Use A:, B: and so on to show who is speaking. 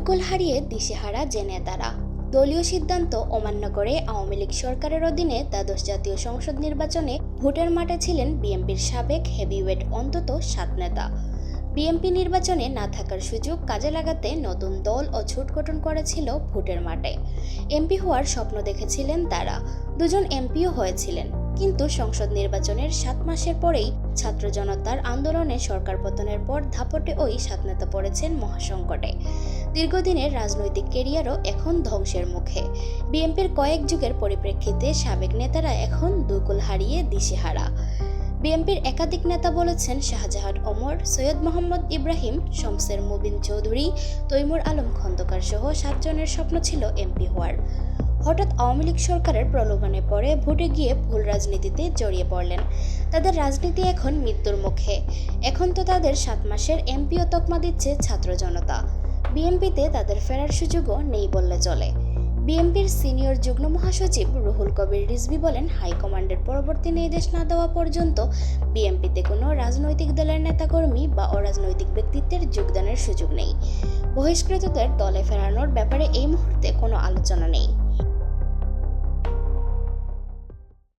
A: বইকল হারিয়ে দিশেহারা জেনেতারা দলীয় সিদ্ধান্ত অমান্য করে আওয়ামী লীগ সরকারের অধীনে দ্বাদশ জাতীয় সংসদ নির্বাচনে ভোটের মাঠে ছিলেন বিএনপির সাবেক হেভিওয়েট অন্তত সাত নেতা বিএনপি নির্বাচনে না থাকার সুযোগ কাজে লাগাতে নতুন দল ও ছুট গঠন করেছিল ভোটের মাঠে এমপি হওয়ার স্বপ্ন দেখেছিলেন তারা দুজন এমপিও হয়েছিলেন কিন্তু সংসদ নির্বাচনের সাত মাসের পরেই ছাত্র জনতার আন্দোলনে সরকার পতনের পর ধাপটে ওই সাত নেতা পড়েছেন মহাসংকটে দীর্ঘদিনের রাজনৈতিক কেরিয়ারও এখন ধ্বংসের মুখে বিএনপির কয়েক যুগের পরিপ্রেক্ষিতে সাবেক নেতারা এখন দুকুল হারিয়ে দিশেহারা বিএনপির একাধিক নেতা বলেছেন শাহজাহান ওমর সৈয়দ মোহাম্মদ ইব্রাহিম শমসের মুবিন চৌধুরী তৈমুর আলম খন্দকার সহ সাতজনের স্বপ্ন ছিল এমপি হওয়ার হঠাৎ আওয়ামী লীগ সরকারের প্রলোভনে পড়ে ভোটে গিয়ে ভুল রাজনীতিতে জড়িয়ে পড়লেন তাদের রাজনীতি এখন মৃত্যুর মুখে এখন তো তাদের সাত মাসের এমপিও তকমা দিচ্ছে ছাত্র জনতা বিএমপিতে তাদের ফেরার সুযোগও নেই বললে চলে বিএমপির সিনিয়র যুগ্ম মহাসচিব রুহুল কবির রিজভি বলেন হাইকমান্ডের পরবর্তী নির্দেশ না দেওয়া পর্যন্ত বিএমপিতে কোনো রাজনৈতিক দলের নেতাকর্মী বা অরাজনৈতিক ব্যক্তিত্বের যোগদানের সুযোগ নেই বহিষ্কৃতদের দলে ফেরানোর ব্যাপারে এই মুহূর্তে কোনো আলোচনা নেই